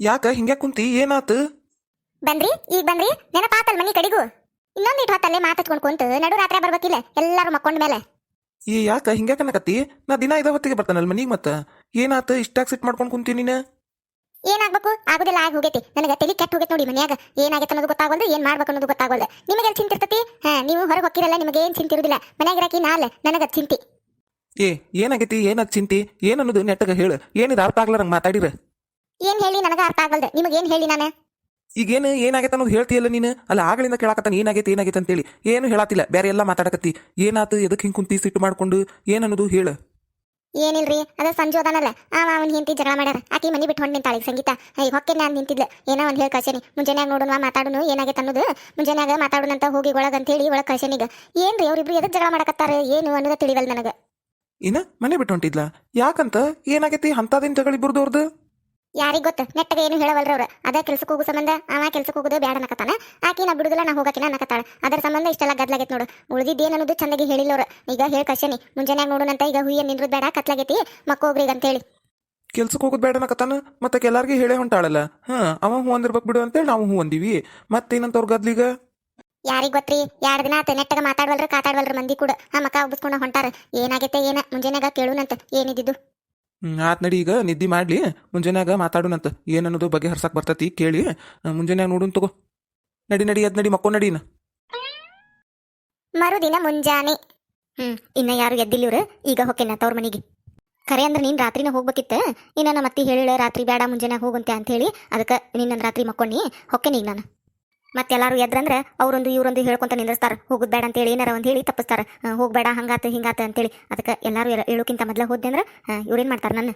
ಯಾಕ ಹಿಂಗ್ಯಾ ಕುಂತಿ? ಏನಾತು? ಬಂದ್ರಿ? ಈಗ ಬಂದ್ರಿ? ನೆನಪಾತಲ್ ಮನಿ ಕಡಿಗೂ? ಇನ್ನೊಂದು ಇಟ್ಟು ಹೊತ್ತಲ್ಲೇ ಮಾತಾಡ್ಕೊಂಡ್ ಕುಂತು ನಡು ರಾತ್ರಿ ಬರ್ಬೇಕಿಲ್ಲ ಎಲ್ಲಾರು ಮಕ್ಕೊಂಡ ಮೇಲೆ. ಈ ಯಾಕ ಹಿಂಗ್ಯಾಕ ಅನ್ನಕತ್ತಿ? ನಾ ದಿನ ಇದ ಹೊತ್ತಿಗೆ ಬರ್ತಾನಲ್ ಮನಿಗೆ ಮತ್ತ. ಏನಾತ? ಇಷ್ಟಾಗ್ ಸಿಟ್ ಮಾಡ್ಕೊಂಡ್ ಕುಂತಿ ನೀನ? ಏನಾಗ್ಬೇಕು? ಆಗುದಿಲ್ಲ ಆಗಿ ಹೋಗೈತಿ. ನನಗೆ ತಲೆ ಕೆಟ್ಟ ಹೋಗೈತಿ ನೋಡಿ ಮನ್ಯಾಗ. ಏನಾಗೈತೆ ಅನ್ನೋದು ಗೊತ್ತಾಗಲ್ದು ಏನ್ ಮಾಡ್ಬೇಕು ಅನ್ನೋದು ಗೊತ್ತಾಗಲ್ದು. ನಿಮಗೆ ಚಿಂತೆ ಇರ್ತತಿ? ಹಾ ನೀವು ಹೊರಗೆ ಹೋಗಿರಲ್ಲ ನಿಮಗೆ ಏನ್ ಚಿಂತೆ ಇರುದಿಲ್ಲ. ಮನ್ಯಾಗ ಇರಾಕಿ ನಾಲ್ ನನಗ ಚಿಂತಿ. ಏ ಏನಾಗೈತಿ? ಏನದ್ ಚಿಂತಿ? ಏನನ್ನೋದು ಅನ್ನೋದು ನೆಟ್ಟಗ ಹೇಳು. ಏನಿದ ಅರ್ಥ ಆಗ್ಲಾರಂಗ್ ಮಾತಾಡಿರ. ಏನ್ ಹೇಳಿ ನನಗ ಅರ್ಥ ಆಗಲ್ದು? ನಿಮಗೆ ಏನ್ ಹೇಳಿ ನಾನು? ಈಗೇನು ಏನಾಗೈತೆ ಅನ್ನೋದು ಹೇಳ್ತೀಯಲ್ಲ ನೀನು? ಅಲ್ಲ ಆಗಳಿಂದ ಕೇಳಾಕತ್ತಾನ ಏನಾಗೈತೆ ಏನಾಗೈತೆ ಅಂತೇಳಿ. ಏನು ಹೇಳಾತಿಲ್ಲ ಬೇರೆ ಎಲ್ಲ ಮಾತಾಡಕತ್ತಿ. ಏನಾತು ಎದಕ್ಕೆ ಹಿಂಗ್ ಕುಂತಿ ಸಿಟ್ಟು ಮಾಡ್ಕೊಂಡು ಏನನ್ನೋದು ಹೇಳು. ಏನಿಲ್ರಿ ಅದ ಸಂಜು ಅದಾನಲ್ಲ ಆ ಅವನ್ ಹಿಂತಿ ಜಗಳ ಮಾಡ್ಯಾರ. ಆಕಿ ಮನಿ ಬಿಟ್ಟು ಹೊಂಡ್ ನಿಂತಾಳೆ ಈಗ ಸಂಗೀತ. ಈಗ ಹೊಕ್ಕೆ ನಾನು ನಿಂತಿದ್ಲ. ಏನೋ ಒಂದ್ ಹೇಳಿ ಕಳ್ಸೇನಿ. ಮುಂಜಾನ್ಯಾಗ ನೋಡುವ ಮಾತಾಡುನು ಏನಾಗೈತೆ ಅನ್ನೋದು. ಮುಂಜಾನ್ಯಾಗ ಮಾತಾಡುನಂತ ಹೋಗಿ ಒಳಗ ಅಂತ ಹೇಳಿ ಕಳ್ಸೇನಿಗ ಏನ್ರಿ ಅವ್ರಿಬ್ರು ಎದಕ್ ಜಗಳ ಮಾಡಕತ್ತಾರ ಏನು ಅನ್ನೋದು ತಿಳಿವಲ್ ನನಗ. ಇನ್ನ ಮನೆ ಬಿಟ್ಟು ಹೊಂಟಿದ್ಲ? ಯಾಕಂತ? ಏನಾಗೈತಿ? ಹಂತಾದಿನ ಜಗಳಿಬ್ರದ್ದು ಅವ್ರದ್ದು ಯಾರಿಗ್ ಗೊತ್ತ? ನೆಟ್ಟಗೆ ಏನು ಹೇಳವಲ್ರ ಅವ್ರ. ಅದ ಕೆಲ್ಸಕ್ಕೆ ಹೋಗೋ ಸಂಬಂಧ ಅವ ಕೆಲ್ಸಕ್ಕೆ ಹೋಗೋದು ಬ್ಯಾಡ ನಕತಾನ ಆಕಿ ನಾ ಬಿಡುದಿಲ್ಲ ನಾ ಹೋಗಕಿನ ನಕತಾಳ ಅದ್ರ ಸಂಬಂಧ ಇಷ್ಟೆಲ್ಲ ಗದ್ಲಾಗೈತಿ ನೋಡು. ಉಳ್ದಿದ್ದೇನ್ ಅನ್ನೋದು ಚಂದಾಗಿ ಹೇಳಿಲ್ಲ ಅವ್ರ. ಈಗ ಹೇಳಿ ಕಶನಿ ಮುಂಜಾನೆ ನೋಡುನಂತ ಈಗ ಹುಯ್ಯ ನಿಂದ್ರದ್ ಬೇಡ ಕತ್ಲಾಗೈತಿ. ಮಕ್ಕೋಗ್ರಿ ಈಗ ಅಂತೇಳಿ. ಕೆಲ್ಸಕ್ಕೆ ಹೋಗೋದ್ ಬೇಡ ನಕತಾನ ಮತ್ತೆ ಎಲ್ಲಾರ್ಗಿ ಹೇಳೇ ಹೊಂಟಾಳಲ್ಲ? ಹಾ ಅವ ಹೂ ಅಂದಿರ್ಬೇಕು ಬಿಡು ಅಂತೇಳಿ ನಾವು ಹೂ ಅಂದಿವಿ. ಮತ್ತೇನಂತ ಅವ್ರ ಗದ್ಲೀಗ? ಯಾರಿಗ ಗೊತ್ತ್ರಿ? ಯಾರ ದಿನ ಆತ ನೆಟ್ಟಗ ಮಾತಾಡ್ವಲ್ರ ಕಾತಾಡ್ವಲ್ರ ಮಂದಿ ಕೂಡ. ಆ ಮಕ್ಕ ಉಬ್ಬಿಸ್ಕೊಂಡ ಹೊಂಟಾರ. ಏನಾಗೈತೆ ಏನ? ಮುಂಜಾನೆಗ ಕೇಳುನಂತ. ಏನಿದ್ದು ಆತ್ ನಡಿ ಈಗ, ನಿದ್ದಿ ಮಾಡ್ಲಿ, ಮುಂಜಾನೆಯಾಗ ಮಾತಾಡೋಣಂತ ಏನನ್ನೋದು ಬಗ್ಗೆ ಹರ್ಸಕ್ ಬರ್ತತಿ, ಕೇಳಿ. ಮುಂಜಾನೆ ನೋಡುನ್ ತಗೋ. ನಡಿ ನಡಿ, ಅದ್ ನಡಿ ಮಕ್ಕೋ ನಡೀನ ಮರುದಿನ ಮುಂಜಾನೆ. ಹ್ಮ್, ಇನ್ನ ಯಾರು ಎದ್ದಿಲ್ಲವ್ರ? ಈಗ ಹೊಕ್ಕೆನ ತವ್ರ ಮನೆಗೆ. ಖರೆ ಅಂದ್ರೆ ನೀನ್ ರಾತ್ರಿನ ಹೋಗ್ಬೇಕಿತ್ತ? ಇನ್ನ ನಮ್ಮ ಹೇಳಿಳ, ರಾತ್ರಿ ಬೇಡ ಮುಂಜಾನೆ ಹೋಗಂತೆ ಅಂತ ಹೇಳಿ, ಅದಕ್ಕೆ ನಿನ್ನ ರಾತ್ರಿ ಮಕ್ಕೊಂಡಿ ಈಗ ನಾನು. ಮತ್ತೆಲ್ಲಾರು ಎದ್ರಂದ್ರೆ ಅವ್ರೊಂದು ಇವ್ರೊಂದು ಹೇಳ್ಕೊಂತ ನಿಂದಿರ್ತಾರ ಹೋಗುದ್ ಬೇಡ ಅಂತೇಳಿ ಏನಾರ ಒಂದ್ ಹೇಳಿ ತಪ್ಪಿಸ್ತಾರ. ಹೋಗ್ಬೇಡ ಹಂಗಾತ, ಹಿಂಗಾತ ಅಂತೇಳಿ. ಅದಕ್ಕೆ ಎಲ್ಲಾರು ಹೇಳ- ಹೇಳೋಕ್ಕಿಂತ ಮೊದ್ಲ ಹೋದ್ದೆ ಅಂದ್ರೆ ಇವ್ರೇನ್ ಮಾಡ್ತಾರ ನನ್ನ?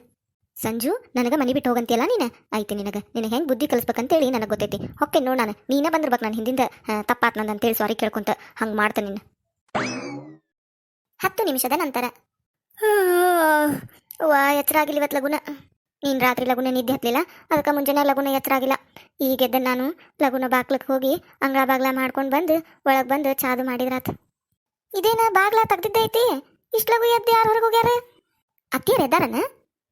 ಸಂಜು, ನನಗೆ ಮನಿ ಬಿಟ್ಟು ಹೋಗಂತಿಯಲ್ಲ ನೀನ? ಐತಿ ನಿನಗ. ನಿನಗೆ ಹೆಂಗ್ ಬುದ್ಧಿ ಕಲಿಸ್ಬೇಕಂತೇಳಿ ನನಗೆ ಗೊತ್ತೈತಿ. ಹೊಕ್ಕೆ ನೋಡ್ ನಾನು. ನೀನ ಬಂದಿರ್ಬೇಕು ನಾನು ಹಿಂದಿಂದ. ತಪ್ಪಾತ್ ನಂದು ಅಂತೇಳಿ ಸಾರಿ ಕೇಳ್ಕೊಂತ ಹಂಗ್ ಮಾಡ್ತ ನೀನು ಹತ್ತು ನಿಮಿಷದ ನಂತರ. ವಾ ಎಚ್ಚರ ಆಗಿಲ್ಲ ಇವತ್ತು ಲಗುನ. ನೀನು ರಾತ್ರಿ ಲಗುನ ನಿದ್ದೆ ಹತ್ತಲಿಲ್ಲ ಅದಕ್ಕೆ ಮುಂಜಾನೆ ಲಗುನ ಎತ್ತರ ಆಗಿಲ್ಲ ಈಗೆದ್ದ ನಾನು ಲಗುನ ಬಾಗ್ಲಕ್ಕೆ ಹೋಗಿ ಅಂಗಳ ಬಾಗ್ಲ ಮಾಡ್ಕೊಂಡು ಬಂದು ಒಳಗೆ ಬಂದು ಚಾದು ಮಾಡಿದ್ರಾತ. ಇದೇನ ಬಾಗ್ಲ ತೆಗ್ದಿದ್ದೆ ಐತಿ ಇಷ್ಟು ಲಗು ಎದ್ದು ಯಾರು ಹೊರಗೆ ಹೋಗ್ಯಾರ? ಅತ್ತಿಯರ್ ಎದ್ದಾರನ?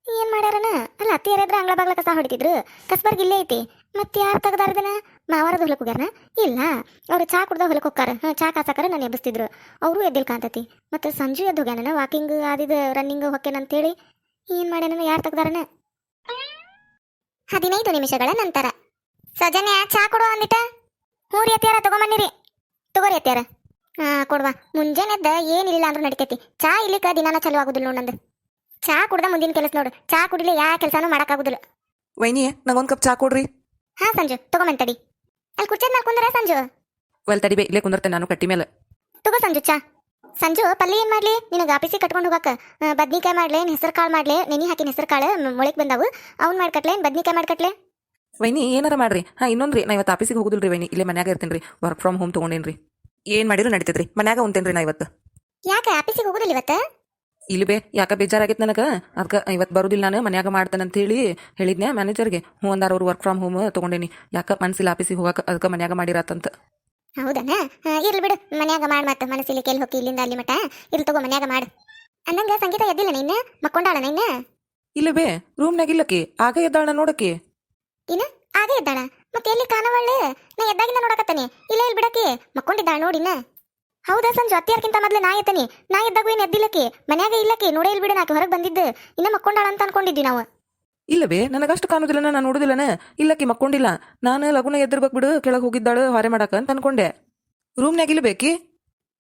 ಏನು ಮಾಡ್ಯಾರನ? ಅಲ್ಲ ಅತ್ತಿಯರ್ ಎದ್ರ ಅಂಗಳ ಬಾಗ್ಲ ಕಸ ಹೊಡಿತಿದ್ರು? ಕಸ್ಬರ್ಗ್ ಇಲ್ಲೇ ಐತಿ. ಮತ್ತೆ ಯಾರು ತೆಗ್ದಾರ್ದನ ಮಾವಾರದ ಹೊಲಕ್ಕೆ ಹೋಗ್ಯಾರನ? ಇಲ್ಲ. ಅವ್ರು ಚಾ ಕುಡ್ದ ಹೊಲಕ್ಕೆ ಹೋಗ್ತಾರ. ಚಾ ಕಾಸಕ್ಕಾರ ನಾನು ಎಬ್ಬಿಸ್ತಿದ್ರು. ಅವರು ಎದ್ದಿಲ್ ಕಾಂತತಿ ಮತ್ತೆ ಸಂಜು ಎದ್ದು ಹೋಗ್ಯಾನ ವಾಕಿಂಗ್ ಆದಿದ ರನ್ನಿಂಗ್ ಹೊಕ್ಕೇನಂತೇಳಿ? ಏನು ಮಾಡ್ಯಾನ ಯಾರು ತೆಗ್ದಾರನ? ಹದಿನೈದು ನಿಮಿಷಗಳ ನಂತರ. ಸಜನೆ ಚಾ ಕೊಡುವ ಅಂದಿಟ. ಹ್ಞೂ ರೀ ಅತ್ಯಾರ ತಗೊಂಬನ್ನಿರಿ. ತಗೋರಿ ಅತ್ಯಾರ ಹಾ ಕೊಡುವ. ಮುಂಜಾನೆ ಎದ್ದ ಏನಿಲ್ಲ ಅಂದ್ರೂ ನಡಿತೈತಿ. ಚಾ ಇಲ್ಲಿಕ ದಿನಾನ ಚಾಲು ಆಗುದಿಲ್ಲ ನೋಡ್ ನಂದು. ಚಾ ಕುಡ್ದ ಮುಂದಿನ ಕೆಲಸ ನೋಡು. ಚಾ ಕುಡಿಲಿ ಯಾ ಕೆಲಸನೂ ಮಾಡಕ್ಕಾಗುದಿಲ್ಲ. ವೈನಿ ನಂಗೊಂದ್ ಕಪ್ ಚಾ ಕೊಡ್ರಿ. ಹಾ ಸಂಜು. ತಗೊಂಬಂತಡಿ ಅಲ್ಲಿ ಕುರ್ಚದ್ ಮೇಲೆ ಕುಂದ್ರ ಸಂಜು? ವೆಲ್ ತಡಿಬೇ ಇಲ್ಲೇ ಕುಂದಿರ್ತೇನೆ ನಾನು ಕಟ್ಟಿ ಮೇಲೆ. ತಗೋ ಸಂಜು ಚಾ. ಸಂಜು ಪಲ್ಲೆ ಏನ್ ಮಾಡ್ಲಿ? ನಿನಗೆ ಆಫೀಸಿಗೆ ಕಟ್ಕೊಂಡು ಹೋಗಕ್ಕ ಬದ್ನಿಕಾಯಿ ಮಾಡ್ಲೆ ಹೆಸರು ಕಾಳು ಮಾಡ್ಲೆ ನೆನಿ ಹಾಕಿನ ಹೆಸರು ಕಾಳು ಮೊಳಕ್ ಬಂದಾವು. ಅವ್ನ್ ಮಾಡ್ಕಟ್ಲೆ ಬದ್ನಿಕಾಯಿ ಮಾಡ್ಕಟ್ಲೆ ವೈನಿ ಏನಾರ ಮಾಡ್ರಿ. ಹಾ ಇನ್ನೊಂದ್ರಿ ನಾ ಇವತ್ತು ಆಫೀಸಿಗೆ ಹೋಗುದಿಲ್ರಿ ವೈನಿ. ಇಲ್ಲೇ ಮನ್ಯಾಗ ಇರ್ತೀನಿ ರೀ. ವರ್ಕ್ ಫ್ರಮ್ ಹೋಮ್ ತಗೊಂಡೇನ್ರಿ. ಏನ್ ಮಾಡಿದ್ರು ನಡೀತೈತ್ರಿ. ಮನ್ಯಾಗ ಉಂತೇನ್ರಿ ನಾ ಇವತ್ತು. ಯಾಕೆ ಆಫೀಸಿಗೆ ಹೋಗುದಿಲ್ಲ ಇವತ್ತ? ಇಲ್ಲಿ ಬೇ ಯಾಕ ಬೇಜಾರಾಗೈತೆ ನನಗೆ? ಅದಕ್ಕೆ ಇವತ್ತು ಬರುದಿಲ್ಲ ನಾನು ಮನ್ಯಾಗ ಮಾಡ್ತಾನೆ ಅಂತ ಹೇಳಿ ಹೇಳಿದ್ನೆ ಮ್ಯಾನೇಜರ್ಗೆ ಹ್ಞೂ ಅಂದಾರ ಅವ್ರು ವರ್ಕ್ ಫ್ರಮ್ ಹೋಮ್ ತಗೊಂಡೇನಿ. ಯಾಕೆ ಮನಸ್ಸಿಲ್ಲ ಆಫೀಸಿಗೆ ಹೋಗಕ್ಕೆ ಅದಕ್ಕೆ ಮನ್ಯಾಗ ಮಾಡಿರತ್ತಂತ ಹೌದನ? ಇರ್ಲಿ ಬಿಡು. ಮನ್ಯಾಗ ಮಾಡ್ ಮತ್ತೆ. ಮನಸ್ಸಿಲಿ ಕೆಲ್ ಹೋಗಿ ಇಲ್ಲಿಂದ ಅಲ್ಲಿ ಮಟ ಇಲ್ಲಿ ತಗೋ ಮನ್ಯಾಗ ಮಾಡು. ಅಂದಂಗ ಸಂಗೀತ ಎದ್ದಿಲ್ಲ ನಿನ್ನ? ಮಕ್ಕೊಂಡಾಳ ನಿನ್ನ ಇಲ್ಲ ಬೇ ರೂಮ್ನಾಗ ಇಲ್ಲಕಿ ಆಗ ಎದ್ದಾಳ ನೋಡಕಿ ಆಗ ಎದ್ದಾಳ? ಮತ್ತೆ ಎಲ್ಲಿ ಕಾಣವಳ್ಳೆ ನಾ ಎದ್ದಾಗಿಂದ ನೋಡಕತ್ತಾನೆ. ಇಲ್ಲ ಇಲ್ಲಿ ಬಿಡಕಿ ಮಕ್ಕೊಂಡಿದ್ದಾಳ ನೋಡಿನ ಹೌದಾ ಸಂಜು? ಅತ್ತಿಯಾರ್ಕಿಂತ ಮೊದ್ಲು ನಾ ಎತ್ತನಿ. ನಾ ಎದ್ದಾಗೂ ಏನು ಎದ್ದಿಲ್ಲಕಿ ಮನ್ಯಾಗ ಇಲ್ಲಕಿ ನೋಡೇ ಇಲ್ಲಿ ಬಿಡ ನಾಕೆ ಹೊರಗೆ ಬಂದಿದ್ದು. ಇನ್ನ ಮಕ್ಕೊಂಡಾಳ ಅಂತ ಅನ್ಕೊಂಡಿದ್ವಿ ನಾವು. ಇಲ್ಲ ಬೇ ನನಗಷ್ಟು ಕಾಣುದಿಲ್ಲನ? ನಾನು ನೋಡುದಿಲ್ಲನ? ಇಲ್ಲಕ್ಕೆ ಮಕ್ಕೊಂಡಿಲ್ಲ. ನಾನು ಲಗುನ ಎದ್ದಿರ್ಬೇಕು ಬಿಡು, ಕೆಳಗೆ ಹೋಗಿದ್ದಾಳು, ಹೊರೆ ಮಾಡಕ ಅಂತ ಅನ್ಕೊಂಡೆ. ರೂಮ್ನಾಗ ಇಲ್ಲ ಬೇಕಿ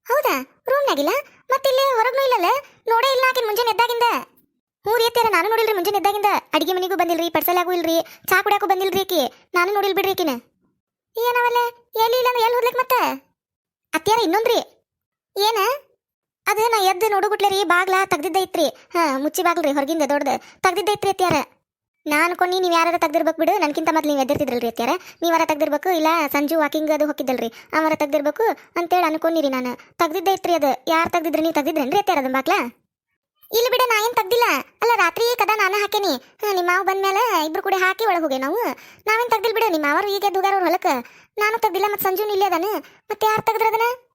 ಹೌದಾ? ರೂಮ್ನಾಗಿಲ್ಲ ಮತ್ತಿಲ್ಲಿ ಹೊರಗ್ನೂ ಇಲ್ಲಲ್ಲ? ನೋಡೇ ಇಲ್ಲ ಆಕಿನ ಮುಂಜಾನೆ ಎದ್ದಾಗಿಂದ. ಹ್ಞೂ ರೀ ಅತ್ತೀರ ನಾನು ನೋಡಿಲ್ರಿ ಮುಂಜಾನೆ ಎದ್ದಾಗಿಂದ. ಅಡಿಗೆ ಮನೆಗೂ ಬಂದಿಲ್ರಿ ಪಡ್ಸಲಾಗೂ ಇಲ್ರಿ, ಚಾ ಕುಡಿಯಾಕೂ ಬಂದಿಲ್ರಿ ಆಕಿ. ನಾನು ನೋಡಿಲ್ ಬಿಡ್ರಿ ಆಕಿನ. ಏನವಲ್ಲ? ಎಲ್ಲಿ ಇಲ್ಲ ಎಲ್ಲಿ ಹೋದ್ಲಕ್ ಮತ್ತೆ? ಅತ್ಯಾರ ಇನ್ನೊಂದ್ರಿ. ಏನ? ಅದು ನಾ ಎದ್ದು ನೋಡುಗುಟ್ಲೆ ರೀ ಬಾಗ್ಲ ತೆಗ್ದಿದ್ದೈತ್ರಿ. ಹಾ, ಮುಚ್ಚಿ ಬಾಗ್ಲ್ರಿ, ಹೊರಗಿಂದ ದೊಡ್ಡದು. ತೆಗ್ದಿದ್ದೈತ್ರಿ ಅತ್ಯಾರ ನಾನು ಅನ್ಕೊಂಡು ನೀವು ಯಾರು ತೆಗ್ದಿರ್ಬೇಕು ಬಿಡು ನನ್ಕಿಂತ ಮೊದಲು ನೀವು ಎದ್ದಿರ್ತಿದ್ರಲ್ರಿ ಅತ್ಯಾರ ನೀವಾರ ತೆಗ್ದಿರ್ಬೇಕು ಇಲ್ಲ ಸಂಜು ವಾಕಿಂಗ್ ಅದು ಹೋಗಿದ್ದಲ್ರಿ ಅವರ ತೆಗ್ದಿರ್ಬೇಕು ಅಂತೇಳಿ ಅನ್ಕೊಂಡಿರಿ ನಾನು. ತೆಗ್ದಿದ್ದೈತ್ರಿ ಅದು. ಯಾರು ತೆಗ್ದಿದ್ರಿ ನೀವು ತೆಗ್ದಿದ್ರೇನ್ರಿ ಅತ್ಯಾರ ಅದನ್ನ ಬಾಕ್ಲ? ಇಲ್ಲ ಬಿಡ ನಾ ಏನು ತೆಗ್ದಿಲ್ಲ. ಅಲ್ಲ ರಾತ್ರಿ ಕದ ನಾನು ಹಾಕೇನಿ. ಹಾ, ನಿಮ್ಮ ಮಾವು ಬಂದ್ಮೇಲೆ ಇಬ್ರು ಕೂಡ ಹಾಕಿ ಒಳಗೆ ಹೋಗಿ ನಾವು. ನಾವೇನು ತೆಗ್ದಿಲ್ ಬಿಡು ನಿಮ್ಮ ಅವರು ಈಗ ದುಗಾರ ಹೊಲಕ್ಕ ನಾನು ತೆಗ್ದಿಲ್ಲ ಮತ್ತೆ ಸಂಜು ಇಲ್ಲೇ ಅದಾನ. ಮತ್ತೆ ಯಾರು ತೆಗ್ದ್ರದನ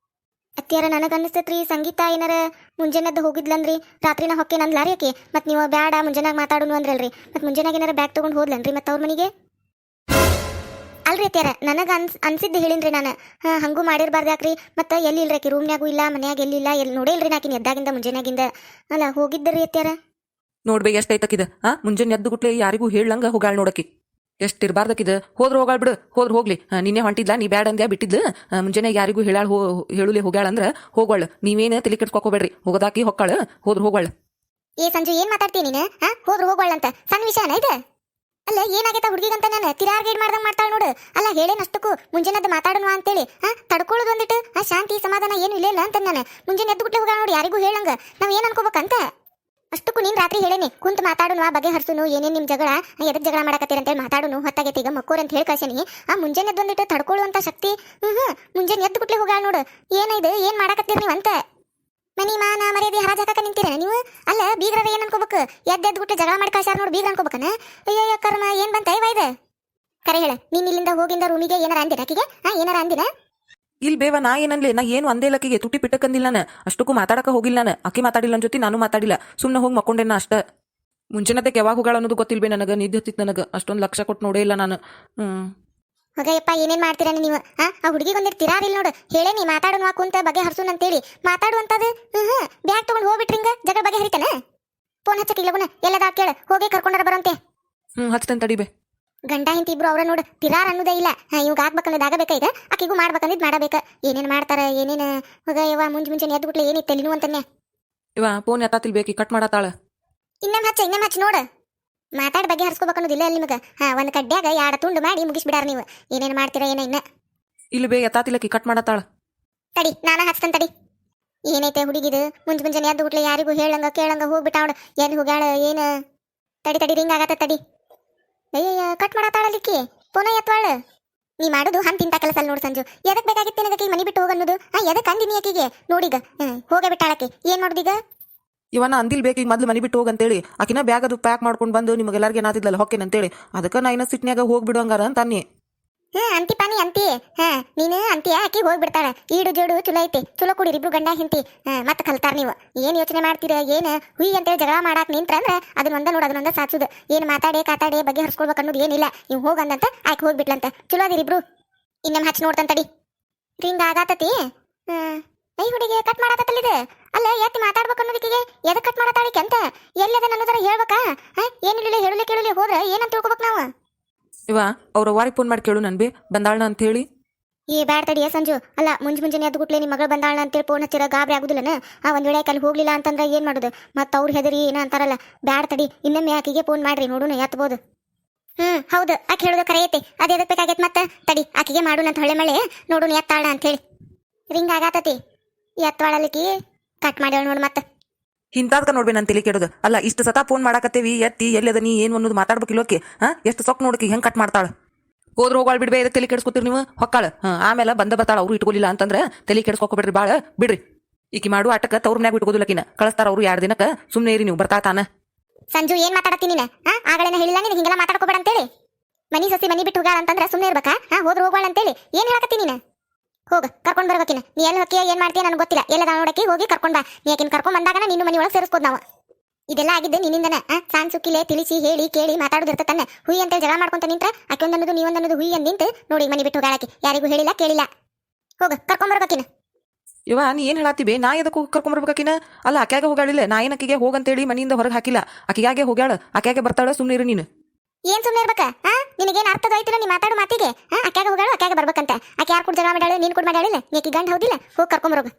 ಅತ್ಯಾರ ನನಗೆ ರೀ ಸಂಗೀತ ಏನಾರ ಮುಂಜಾನೆದ್ದು ಹೋಗಿದ್ಲನ್ರಿ ರಾತ್ರಿನ ಹೊಕ್ಕೆ ಅಂದ್ಲಾರಿ ಹಾಕಿ ಮತ್ತೆ ನೀವು ಬ್ಯಾಡ, ಮುಂಜಾನಾಗ ಮಾತಾಡೋನು ಅಂದ್ರಲ್ರಿ. ಮತ್ತೆ ಮುಂಜಾನಾಗ ಏನಾರ ಬ್ಯಾಗ್ ತಗೊಂಡು ಹೋದ್ಲನ್ರಿ ಮತ್ತೆ ಅವ್ರ ಮನೆಗೆ? ಅಲ್ರಿ ಅತ್ಯಾರ ನನಗೆ ಅನ್ಸ್, ಅನ್ಸಿದ್ದು ಹೇಳಿನ್ರಿ ನಾನು. ಹಾಂ, ಹಂಗೂ ಮಾಡಿರ್ಬಾರ್ದು ಯಾಕ್ರಿ? ಮತ್ತು ಎಲ್ಲಿ ಇಲ್ರಿ ಆಕಿ? ರೂಮ್ನ್ಯಾಗೂ ಇಲ್ಲ, ಮನ್ಯಾಗ ಎಲ್ಲಿಲ್ಲ? ಎಲ್ಲಿ ನೋಡಿಲ್ರಿ ನಾಕಿನ ಎದ್ದಾಗಿಂದ, ಮುಂಜಾನಾಗಿಂದ? ಅಲ್ಲ, ಹೋಗಿದ್ದರಿ ಅತ್ಯಾರ ನೋಡ್ಬೇಕು ಎಷ್ಟಾಯ್ತಕ್ಕಿದ ಹಾ ಮುಂಜಾನೆ ಎದ್ದು ಗುಟ್ಲೆ ಯಾರಿಗೂ ಹೇಳಂಗ ಹೋಗಾಳ್ ನೋಡಕಿ ಎಷ್ಟ್ ಇದು? ಹೋದ್ರ ಹೋಗಾಳ್ ಬಿಡು. ಹೋದ್ರ ಹೋಗ್ಲಿ. ನಿನ್ನೆ ಹೊಂಟಿದ್ಲ, ನೀ ಬ್ಯಾಡ ಅಂದ್ಯಾ ಬಿಟ್ಟಿದ್ಲು? ಮುಂಜಾನೆ ಯಾರಿಗೂ ಹೇಳಾಳ್ ಹೋ, ಹೇಳುಲಿ ಹೋಗ್ಯಾಳ ಅಂದ್ರೆ ಹೋಗೋಳ್ ನೀವೇನ ತಲೆ ಕೆಡ್ಸ್ಕೊಬೇಡ್ರಿ ಹೋಗದಾಕಿ ಹೊಕ್ಕಾಳ. ಹೋದ್ರ ಹೋಗೋಳು ಏ ಸಂಜು, ಏನ್ ಮಾತಾಡ್ತೀನಿ ನೀನು? ಹಾ ಹೋದ್ರು ಹೋಗೋಳ್ಳಂತ ಸಣ್ಣ ವಿಷಯನ ಇದು? ಅಲ್ಲ, ಏನಾಗೈತ ಹುಡುಗಿಗಂತ ನಾನು ತಿರಾರ್ ಗೈಡ್ ಮಾಡ್ದಂಗ್ ಮಾಡ್ತಾಳ ನೋಡು. ಅಲ್ಲ ಹೇಳೇನಷ್ಟಕ್ಕೂ ಮುಂಜಾನೆದ್ದು ಮಾತಾಡೋಣ ಅಂತೇಳಿ. ಹಾ ತಡ್ಕೊಳ್ಳೋದು ಒಂದಿಟ್ಟು. ಆ, ಶಾಂತಿ, ಸಮಾಧಾನ ಏನು ಇಲ್ಲ ಅಂತ ನಾನು. ಮುಂಜಾನೆ ಎದ್ದು ಗುಟ್ಲೆ ಹೋಗ ನೋಡಿ. ಯಾರಿಗೂ ಹೇಳಂಗ. ನಾವ್ ಏನ್ ಅನ್ಕೋಬೇಕಂತ? ಅಷ್ಟಕ್ಕೂ ನೀನ್ ರಾತ್ರಿ ಹೇಳೇನಿ, ಕುಂತ ಮಾತಾಡೋನು, ಆ ಬಗೆ ಹರ್ಸುನು, ಏನೇನ್ ನಿಮ್ ಜಗಳ ಎದ್ ಜಗಳ ಮಾಡಕತ್ತೀರ ಅಂತೇಳಿ ಮಾತಾಡೋನು, ಹೊತ್ತಾಗೈತಿ, ಈಗ ಮಕ್ಕೋರ್ ಅಂತ ಹೇಳಿ ಕಳ್ಸೇನಿ. ಆ ಮುಂಜಾನೆ ಎದ್ದು ಒಂದಿಟ್ಟು ಶಕ್ತಿ, ಹ್ಮ್ ಹ್ಮ್, ಮುಂಜಾನೆ ಎದ್ದು ಗುಟ್ಲೆ ಹೋಗಾಳ ನೋಡು. ಏನಿದು ಏನ್ ಮಾಡಕತ್ತೀರಿ ನೀವು ಅಂತ. ಮನಿ ಮಾನ ಮರ್ಯಾದೆ ಹರಾಜ್ ಹಾಕಕ ನಿಂತೀರ ನೀವು? ಅಲ್ಲ ಬೀಗ್ರ ಏನ್ ಅನ್ಕೋಬೇಕು? ಎದ್ದ ಎದ್ದು ಗುಟ್ಲೆ ಜಗಳ ಮಾಡಿ ಕಳ್ಸ್ಯಾರ ನೋಡು, ಬೀಗ್ರ ಅನ್ಕೋಬೇಕನ? ಅಯ್ಯೋ ಕರ್ಮ, ಏನ್ ಬಂತ ಇವ ಇದು ಕರೆ ಹೇಳ, ನೀನ್ ಇಲ್ಲಿಂದ ಹೋಗಿಂದ ರೂಮಿಗೆ ಏನಾರ ಅಂದಿರ ಆಕಿಗೆ ಹಾ ಏನಾರ ಅಂದಿನ ಇಲ್ ಬೇವ ನಾ ಏನಲ್ಲೇ ನಾ ಏನು ಅಂದೇ ಲಕ್ಕಿಗೆ ತುಟಿ ಪಿಟ್ಟಕ್ಕಂದಿಲ್ಲ ನಾನು. ಅಷ್ಟಕ್ಕೂ ಮಾತಾಡಕ ಹೋಗಿಲ್ಲ ನಾನು. ಅಕ್ಕಿ ಮಾತಾಡಿಲ್ಲ ಜೊತೆ ನಾನು ಮಾತಾಡಿಲ್ಲ. ಸುಮ್ಮನೆ ಹೋಗಿ ಮಕ್ಕೊಂಡೇನ ಅಷ್ಟ. ಮುಂಚೆನದಕ್ಕೆ ಯಾವಾಗ ಹೋಗಾಳ ಅನ್ನೋದು ಗೊತ್ತಿಲ್ಲ ಬೇ ನನಗೆ. ನಿದ್ದೆ ಹತ್ತಿತ್ತು ನನಗೆ. ಅಷ್ಟೊಂದು ಲಕ್ಷ ಕೊಟ್ಟು ನೋಡೇ ಇಲ್ಲ ನಾನು. ಹ್ಮ್. ಯಪ್ಪ ಏನೇನ್ ಮಾಡ್ತೀರ ನೀವು? ಆ ಹುಡುಗಿಗೆ ಒಂದಿಟ್ಟು ಇಲ್ಲಿ ನೋಡು. ಹೇಳೇನಿ ಮಾತಾಡೋಣ ಕುಂತ ಬಗೆ ಹರ್ಸುನ್ ಅಂತೇಳಿ. ಮಾತಾಡುವಂತದು? ಹ್ಮ್ ಹ್ಮ್. ಬ್ಯಾಗ್ ತಗೊಂಡು ಹೋಗ್ಬಿಟ್ರಿಂಗ ಜಗಳ ಬಗೆ ಹರಿತಾನೆ? ಫೋನ್ ಹಚ್ಚಕ್ ಇಲ್ಲಗುನ? ಎಲ್ಲದ ಕೇಳ. ಹೋಗಿ ಕರ್ಕೊಂಡಾರ ಬರಂತೆ. ಹ್ಮ್ ಹಚ್ತೇನೆ ತಡಿಬೇ ಗಂಡ ಹಿಂತಿ ಇಬ್ರು ಅವ್ರ ನೋಡು ತಿರಾರ್ ಅನ್ನೋದೇ ಇಲ್ಲ. ಇವಾಗ ಆಗ್ಬೇಕನ್ನೋದು ಆಗಬೇಕ ಈಗ? ಆಕಿಗೂ ಮಾಡ್ಬೇಕಂದಿದ್ ಮಾಡಬೇಕ. ಏನೇನ್ ಮಾಡ್ತಾರ ಏನೇನ್ ಹೋಗ ಇವ ಮುಂಜ್ ಮುಂಜಾನೆ ಎದ್ದು ಬಿಟ್ಲೆ ಏನಿತ್ತು ತಲೆನೂ ಅಂತಾನೆ ಇವ ಫೋನ್ ಎತ್ತಾತಿಲ್ ಬೇಕಿ ಕಟ್ ಮಾಡತ್ತಾಳ. ಇನ್ನೊಮ್ಮೆ ಹಚ್ಚ ಇನ್ನೊಮ್ಮೆ ಹಚ್ಚ ನೋಡು. ಮಾತಾಡ್ ಬಗ್ಗೆ ಹರ್ಸ್ಕೋಬೇಕು ಅನ್ನೋದಿಲ್ಲ ಅಲ್ಲಿ ನಿಮಗೆ. ಹಾ ಒಂದ್ ಕಡ್ಡ್ಯಾಗ ಯಾಡ ತುಂಡು ಮಾಡಿ ಮುಗಿಸ್ಬಿಡಾರ ನೀವು. ಏನೇನ್ ಮಾಡ್ತೀರಾ ಏನ ಇನ್ನ. ಇಲ್ಲಿ ಬೇ ಎತ್ತಾತಿಲಕ್ಕಿ ಕಟ್ ಮಾಡತ್ತಾಳ. ತಡಿ ನಾನ ಹಚ್ತಾನ ತಡಿ. ಏನೈತೆ ಹುಡುಗಿದು? ಮುಂಜ್ ಮುಂಜಾನೆ ಎದ್ದು ಬಿಟ್ಲೆ ಯಾರಿಗೂ ಹೇಳಂಗ ಕೇಳಂಗ ಹೋಗ್ಬಿಟ್ಟ ಅವಳು ಎಲ್ಲಿ ಹೋಗ್ಯಾಳ ಏನ? ತಡಿ ತಡಿ ರಿಂಗ್ ಆಗತ್ತ ತಡಿ. ಅಯ್ಯಯ್ಯ ಕಟ್ ಮಾಡತ್ತಾಳಲಿಕ್ಕಿ ಪುನಃ ಎತ್ತವಾಳ ನೀ ಮಾಡುದು ಹಂತ ಇಂತ ಕೆಲಸ ಅಲ್ಲಿ ನೋಡು ಸಂಜು. ಎದಕ್ಕೆ ಬೇಕಾಗಿತ್ತು ನಿನಗೆ ಮನಿ ಬಿಟ್ಟು ಹೋಗನ್ನೋದು ಹಾ, ಎದಕ್ ಅಂದಿನಿ ಆಕಿಗೆ ನೋಡಿಗ ಹೋಗೇ ಬಿಟ್ಟಾಳಕ್ಕೆ ಏನ್ ಈಗ? ಇವನ ಅಂದಿಲ್ ಬೇಕು ಈಗ ಮೊದ್ಲು ಮನಿ ಬಿಟ್ಟು ಹೋಗಂತೇಳಿ ಆಕಿನ ಬ್ಯಾಗ್ ಅದು ಪ್ಯಾಕ್ ಮಾಡ್ಕೊಂಡು ಬಂದು ನಿಮಗೆಲ್ಲರಿಗೆ ಏನಾತಿದ್ಲಲ್ಲ, ಹೊಕ್ಕೇನಂತೇಳಿ. ಅದಕ್ಕೆ ನಾ ಇನ್ನ ಸಿಟ್ನ್ಯಾಗ ಹೋಗ್ಬಿಡು ಹಂಗಾರ ಅಂತ ಅನ್ನಿ. ಹಾ ಅಂತಿ ಪಾನಿ, ಅಂತಿ. ಹಾ, ನೀನು ಅಂತಿಯ ಆಕಿ ಹೋಗ್ಬಿಡ್ತಾಳೆ. ಈಡು ಜೋಡು ಚಲೋ ಐತಿ. ಚಲೋ ಕುಡಿರಿ ಇಬ್ರು ಗಂಡ ಹಿಂತಿ ಮತ್ತೆ ಕಲ್ತಾರ ನೀವು. ಏನ್ ಯೋಚನೆ ಮಾಡ್ತೀರ, ಏನ್? ಹುಯಿ ಅಂತೇಳಿ ಜಗಳ ಮಾಡಾಕ್ ನಿಂತ್ರ ಅಂದ್ರ ಅದನ್ನ ಒಂದ ನೋಡು ಅದನ್ನೊಂದ ಸಾಚುದು ಏನ್ ಮಾತಾಡಿ, ಕಾತಾಡಿ, ಬಗ್ಗೆ ಹರ್ಸ್ಕೊಳ್ಬೇಕು ಅನ್ನೋದು ಏನಿಲ್ಲ. ನೀವು ಹೋಗಂದಂತ ಆಕಿ ಹೋಗ್ಬಿಟ್ಲಂತ. ಚಲೋ ಅದಿರಿ ಇಬ್ರು. ಇನ್ನೊಮ್ಮೆ ಹಚ್ಚಿ ನೋಡ್ತಂತಡಿ ರಿಂಗ್ ಆಗಾತತಿ? ಹ್ಮ್ ಐ ಹುಡುಗಿ ಕಟ್ ಮಾಡತ್ತಲ್ಲ ಇದು? ಅಲ್ಲ, ಎತ್ತಿ ಮಾತಾಡ್ಬೇಕು ಅನ್ನೋದಕ್ಕಿಗೆ ಎದಕ್ ಕಟ್ ಮಾಡತ್ತಾಳಿಕೆ ಅಂತ? ಎಲ್ಲದ ನನ್ನದರ ಹೇಳ್ಬೇಕಾ? ಏನಿಲ್ಲ, ಹೇಳಲಿ ಕೇಳಲಿ ಹೋದ್ರೆ ಏನಂತ ತಿಳ್ಕೊಬೇಕು ನಾವು? ಇವ, ಅವ್ರ ವಾರಿ ಫೋನ್ ಮಾಡಿ ಕೇಳು ನನ್ ಬಿ ಬಂದಾಳನ ಅಂತ ಹೇಳಿ ಏ, ಬ್ಯಾಡ್ ತಡಿಯ ಸಂಜು. ಅಲ್ಲ ಮುಂಜ್ ಮುಂಜಾನೆ ಎದ್ದು ಗುಟ್ಲೆ ನಿಮ್ಮ ಮಗಳು ಬಂದಾಳ ಅಂತೇಳಿ ಫೋನ್ ಹಚ್ಚಿರ ಗಾಬರಿ ಆಗುದಿಲ್ಲನ? ಆ ಒಂದ್ ವೇಳೆ ಅಲ್ಲಿ ಹೋಗ್ಲಿಲ್ಲ ಅಂತಂದ್ರೆ ಏನ್ ಮಾಡುದು? ಮತ್ತ ಅವ್ರು ಹೆದರಿ ಏನ ಅಂತಾರಲ್ಲ? ಬ್ಯಾಡ್ ತಡಿ, ಇನ್ನೊಮ್ಮೆ ಆಕಿಗೆ ಫೋನ್ ಮಾಡ್ರಿ ನೋಡೋಣ ಎತ್ತಬಹುದು ಹ್ಮ್, ಹೌದು, ಆಕೆ ಹೇಳೋದು ಕರೆ ಐತಿ ಅದಕ್ಕೆ ಎದಕ್ ಬೇಕಾಗೈತ್ ಮತ್ತ? ತಡಿ, ಆಕಿಗೆ ಮಾಡೋಣ ಅಂತ ಹೊಳೆ ಮಳೆ ನೋಡೋಣ ಎತ್ತಾಳ ಅಂತ ಹೇಳಿ ರಿಂಗ್ ಆಗತತಿ. ಎತ್ತವಾಳಲಿಕ್ಕಿ ಕಟ್ ಮಾಡ್ಯಾಳ ನೋಡು ಮತ್ತ. ಇಂತಾದ್ಕ ನೋಡ್ಬಿ ನಾನು ತಲೆ ಅಲ್ಲ, ಇಷ್ಟು ಸತ ಫೋನ್ ಮಾಡಾಕತ್ತೇವಿ, ಎತ್ತಿ, ಎಲ್ಲದ ನೀ, ಏನು ಅನ್ನೋದು ಮಾತಾಡ್ಬೇಕಿಲ್ಲೋಕೆ ಹಾಂ? ಎಷ್ಟು ಸೊಕ್ ನೋಡಕ್ಕೆ ಹೆಂಗ್ ಕಟ್ ಮಾಡ್ತಾಳ? ಹೋದ್ರ ಹೋಗಾಳ್ ಬಿಡ್ಬೇ ಇದೆ ತಲೆ ಕೆಡ್ಸ್ಕೊತೀರಿ ನೀವು? ಹೊಕ್ಕಾಳ. ಆಮೇಲೆ ಬಂದ ಬರ್ತಾಳ, ಅವ್ರು ಇಟ್ಕೊಲಿಲ್ಲ ಅಂತಂದ್ರೆ ತಲೆ ಕೆಡ್ಸ್ಕೊಕೊಬೇಡ್ರಿ ಬಾಳ. ಬಿಡ್ರಿ. ಈಕಿ ಮಾಡು ಆಟಕ್ಕ ತವ್ರ ಮನ್ಯಾಗ ಇಟ್ಕೋದಿಲ್ಲಕಿನ ಕಳಿಸ್ತಾರ ಅವ್ರು ಎರಡು ದಿನಕ್ಕ? ಸುಮ್ಮನೆ ಇರಿ ನೀವು, ಬರ್ತಾ ತಾನ. ಸಂಜು ಏನ್ ಮಾತಾಡತ್ತೀನಿ ಹಾ? ಆಗಳೇನ ಹೇಳಿಲ್ಲ ನೀನು? ಹಿಂಗೆಲ್ಲ ಮಾತಾಡ್ಕೋಬೇಡ ಅಂತೇಳಿ? ಮನಿ ಸಸಿ ಮನಿ ಬಿಟ್ಟು ಹೋಗಾಳ ಅಂತಂದ್ರೆ ಸುಮ್ಮನೆ ಇರ್ಬೇಕಾ? ಹಾ ಹೋದ್ರ ಅಂತ ಅಂತೇಳಿ. ಏನ್ ಹೇಳಕತ್ತೀನಿ ನೀನು? ಹೋಗ, ಕರ್ಕೊಂಡ್ ಬರ್ಬೇಕಿನ ನೀ ಎಲ್ಲಿ ಹೊಕ್ಕಿಯ ಏನ್ ಮಾಡ್ತೀಯ ನನಗೆ ಗೊತ್ತಿಲ್ಲ. ಎಲ್ಲದ ನೋಡಕ್ಕೆ, ಹೋಗಿ ಕರ್ಕೊಂಡ್ ಬಾ. ನೀ ಯಾಕಿನ ಕರ್ಕೊಂಡ್ ಬಂದಾಗ ನಿನ್ನ ಮನಿ ಒಳಗೆ ಸೇರಿಸ್ಕೋದ್ ನಾವು. ಇದೆಲ್ಲ ಆಗಿದ್ದೆ ನಿನ್ನಿಂದನ ಸಾನ್ ಸುಕ್ಕಿಲೆ ತಿಳಿಸಿ, ಹೇಳಿ, ಕೇಳಿ ಮಾತಾಡೋದಿರ್ತತನ್ನ ಹುಯಿ ಅಂತ ಜಗಳ ಮಾಡ್ಕೊಂತ ನಿಂತ್ರ ನೀ ಒಂದನ್ನೋದು ನೀವೊಂದನ್ನೋದು ಹುಯಿ ಅಂದಿಂತ ನೋಡಿ ಮನೆ ಬಿಟ್ಟು ಹೋಗಾಳಕ್ಕೆ ಯಾರಿಗೂ ಹೇಳಿಲ್ಲ, ಕೇಳಿಲ್ಲ. ಹೋಗ, ಕರ್ಕೊಂಡ್ ಬರ್ಬೇಕಿನ ಇವ ನೀ ಏನ್ ಹೇಳತ್ತೀವಿ ನಾ ಎದಕ್ಕೆ ಕರ್ಕೊಂಬರ್ಬೇಕಾಕಿನ ಅಲ್ಲ, ಆಕ್ಯಾಗ ಹೋಗಾಳಿಲ್ಲ ನಾ ಏನಕ್ಕಿಗೆ ಹೋಗಂತೇಳಿ ಮನೆಯಿಂದ ಹೊರಗೆ ಹಾಕಿಲ್ಲ. ಆಕಿಗಾಗೆ ಹೋಗ್ಯಾಳ. ಆಕ್ಯಾಗೆ ಬರ್ತಾಳ ಸುಮ್ಮನೆ ಇರು ನೀನು. ಏನ್ ಸುಮ್ಮನೆ ಇರ್ಬೇಕ? ಹಾ ನಿನಗೇನ್ ಅರ್ಥದ ಆಯ್ತು ನೀ ಮಾತಾಡೋ ಮಾತಿಗೆ? ಹಾ ಆಕ್ಯಾಗ ಹೋಗಾಳು ಅಕ್ಕಾಗ ಬರ್ಬೇಕಂತ. ಅಕ್ಕ ಯಾರು ಕೂಡ ಜಗಳ ಮಾಡ್ಯಾಳು ನೀನ್ ಕೂಡ ಮಾಡಾಳಿಲ್ಲ ನೀಕಿ ಗಂಡ ಹೌದಿಲ್ಲ? ಹೋಗಿ ಕರ್ಕೊಂಬರೋಗ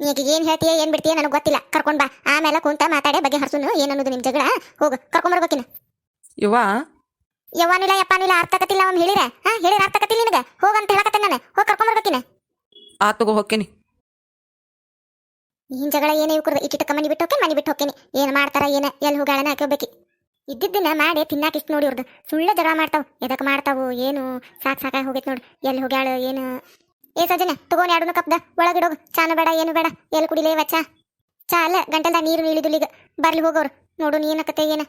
ನೀ ಆಕಿಗೆ ಏನ್ ಹೇಳ್ತೀಯ ಏನ್ ಬಿಡ್ತೀಯ ನನಗೆ ಗೊತ್ತಿಲ್ಲ. ಕರ್ಕೊಂಡ್ ಬಾ. ಆಮೇಲೆ ಕುಂತ ಮಾತಾಡೆ ಬಗ್ಗೆ ಹರ್ಸುನು. ಏನನ್ನೋದು ನಿಮ್ ಜಗಳ? ಹೋಗ ಕರ್ಕೊಂಬರ್ಬೇಕಿನ ಇವ ಯವ್ವಾನಿಲ್ಲ ಯಪ್ಪಾನಿಲ್ಲ ಅರ್ಥಕತ್ತಿಲ್ಲ ಅವ್ನು ಹೇಳಿರ ಹಾ ಹೇಳಿರ ಅರ್ಥಕತ್ತಿಲ್ಲ ನಿನಗ? ಹೋಗಂತ ಹೇಳಕತ್ತೆ ನಾನು. ಹೋಗಿ ಕರ್ಕೊಂಬರ್ಬೇಕಿನ ಆ ತಗೋ ಹೊಕ್ಕೇನಿ. ನೀನ್ ಜಗಳ ಏನೇ ಇವ್ಕುರ್ದ. ಇಟ್ಟಿಟ್ಟಕ್ಕ ಮನಿ ಬಿಟ್ಟು ಹೋಕೆ ಮನಿ ಬಿಟ್ಟು ಹೋಕೇನಿ ಏನ್ ಮಾಡ್ತಾರ ಏನ? ಎಲ್ಲಿ ಹೋಗಾಳನ ಹಾಕೋಬೇಕಿ ಇದ್ದಿದ್ದನ್ನ ಮಾಡಿ ತಿನ್ನಾಕ ಇಷ್ಟು ನೋಡಿ ಇವ್ರದ್ದು ಸುಳ್ಳ ಜಗಳ ಮಾಡ್ತಾವ್. ಎದಕ್ ಮಾಡ್ತಾವು, ಏನು? ಸಾಕ್ ಸಾಕಾಗಿ ಹೋಗೈತೆ ನೋಡು. ಎಲ್ಲಿ ಹೋಗ್ಯಾಳ, ಏನು? ಏ ಸಜನ ತಗೊಂಡು ಎರಡೂ ಕಪ್ದ. ಒಳಗಿಡೋಗು. ಚಾನು ಬೇಡ, ಏನು ಬೇಡ. ಎಲ್ಲಿ ಕುಡಿಲೇ ವಚ್ಚ. ಚಾ ಅಲ್ಲ, ಗಂಟಲ್ದಾಗ ನೀರು ಈಗ ಬರ್ಲಿ ಹೋಗೋರು ನೋಡು ಕತೆ ಏನ?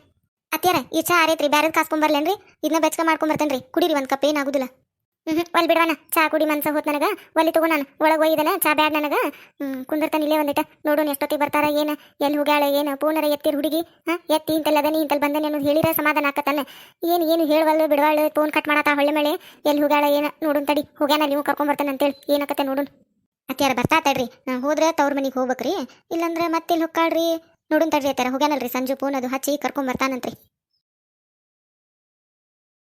ಅತ್ಯಾರ ಈ ಚಾ ಆರೈತ್ರಿ. ಬ್ಯಾರದ ಕಾಸ್ಕೊಂಡ್ ಬರ್ಲೇನ್ರಿ ಇದನ್ನ ಬೆಚ್ಚಕ ಮಾಡ್ಕೊಂಡ್ ಬರ್ತೇನ್ರಿ ಕುಡೀರಿ ಒಂದ್ ಕಪ್, ಏನಾಗುದಿಲ್ಲ. ಹ್ಮ್ ಒಲ್ ಚಾ ಕುಡಿ ಮನ್ಸ ಹೋತ್ ನನಗ. ಒಲ್ಲಿ ತಗೋ ನಾನು, ಒಳಗೆ ಒಯ್ದನ ಚಾ ಬ್ಯಾಡ್ ನನಗ. ಹ್ಮ್, ಕುಂದಿರ್ತಾನ ಇಲ್ಲೇ ಒಂದಿಟ. ನೋಡೋಣ ಎಷ್ಟೊತ್ತಿಗೆ ಬರ್ತಾರ, ಏನ ಎಲ್ಲಿ ಹೋಗ್ಯಾಳ, ಏನ, ಪೂನರ ಎತ್ತಿರ್ ಹುಡುಗಿ ಎತ್ತಿ ಇಂತಲ್ಲ ನೀ ಇಂತಲ್ಲಿ ಬಂದನೆ ಅನ್ನೋದು ಹೇಳಿರ ಸಮಾಧಾನ ಆಕತ್ತಾನ. ಏನು ಏನು ಹೇಳವಲ್ಲು ಬಿಡವಾಳು ಫೋನ್ ಕಟ್ ಮಾಡಾತ ಹೊಳ್ಳೆ ಮಳೆ ಎಲ್ಲಿ ಹೋಗ್ಯಾಳ, ಏನ, ನೋಡುನ್ ತಡಿ, ಹೋಗ್ಯಾನ ನೀವು ಕರ್ಕೊಂಡ್ ಅಂತ ಅಂತೇಳಿ. ಏನಕತ್ತೆ ನೋಡುನ್. ಅತ್ಯಾರ ಬರ್ತಾ ತಡ್ರಿ. ನಾ ಹೋದ್ರೆ ತವ್ರ ಮನಿಗೆ ಹೋಗ್ಬೇಕ್ರಿ. ಇಲ್ಲಂದ್ರೆ ಮತ್ತೆ ಇಲ್ಲಿ ಹೊಕ್ಕಾಳ್ರಿ ನೋಡುನ್ ತಡ್ರಿ ಅತ್ಯಾರ ಹೋಗ್ಯಾನಲ್ರಿ ಸಂಜು ಫೋನ್ ಅದು ಹಚ್ಚಿ ಕರ್ಕೊಂಡ್ ಬರ್ತಾನಂತ್ರಿ.